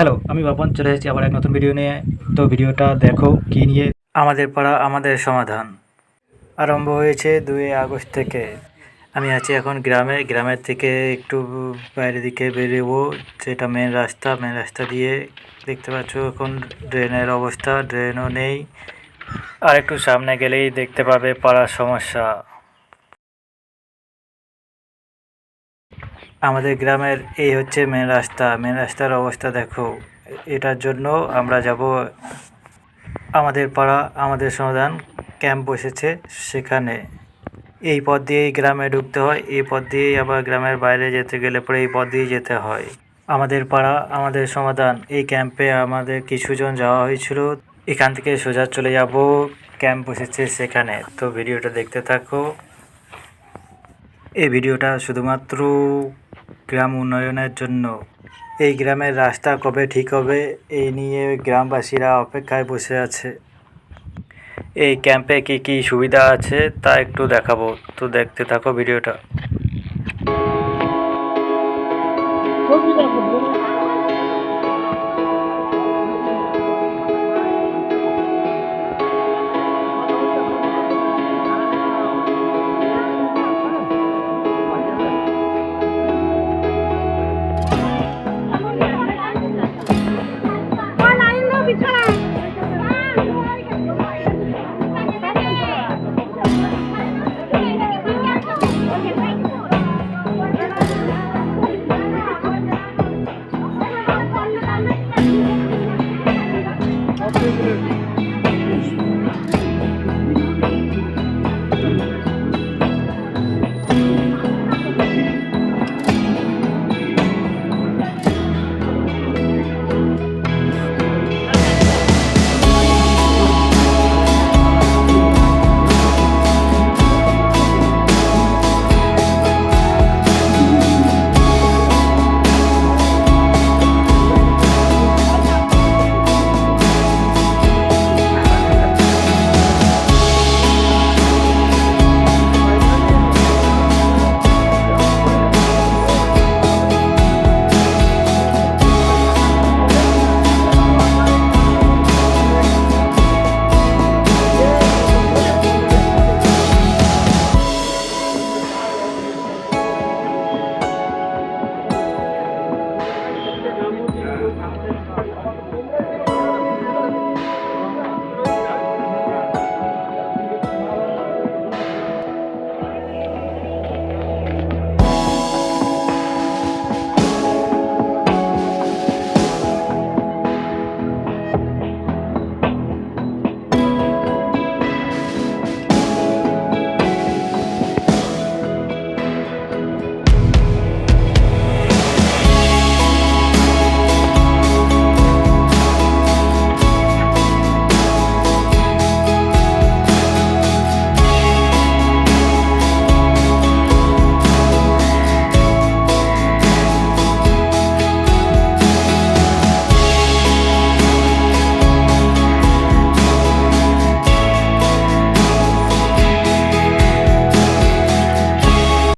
Hello আমি বাপন চলে এসেছি আবার এক নতুন ভিডিও নিয়ে। তো ভিডিওটা দেখো কী নিয়ে। আমাদের পাড়া আমাদের সমাধান। আরম্ভ হয়েছে দুই আগস্ট থেকে। আমি আছি এখন গ্রামে। গ্রামের থেকে একটু বাইরের দিকে বেরোবো। যেটা মেন রাস্তা মেন রাস্তা দিয়ে দেখতে পাচ্ছ এখন ড্রেনের অবস্থা। ড্রেনও নেই। আর একটু সামনে গেলেই দেখতে পাবে পাড়ার সমস্যা। আমাদের গ্রামের এই হচ্ছে মেন রাস্তা। মেন রাস্তার অবস্থা দেখো, এটার জন্য আমরা যাব আমাদের পাড়া, আমাদের সমাধান ক্যাম্প বসেছে সেখানে। এই পথ দিয়েই গ্রামে ঢুকতে হয়, এই পথ দিয়েই আবার গ্রামের বাইরে যেতে গেলে পরে এই পথ দিয়েই যেতে হয়। আমাদের পাড়া, আমাদের সমাধান, এই ক্যাম্পে আমাদের কিছুজন যাওয়া হয়েছিল। এখান থেকে সোজা চলে যাব ক্যাম্প বসেছে সেখানে। তো ভিডিওটা দেখতে থাকো। এই ভিডিওটা শুধুমাত্র গ্রাম উন্নয়নের জন্য। এই গ্রামের রাস্তা কবে ঠিক হবে এই নিয়ে গ্রামবাসীরা অপেক্ষায় বসে আছে। এই ক্যাম্পে কি কি সুবিধা আছে, তা একটু দেখাবো। তো দেখতে থাকো ভিডিওটা। I'll do it.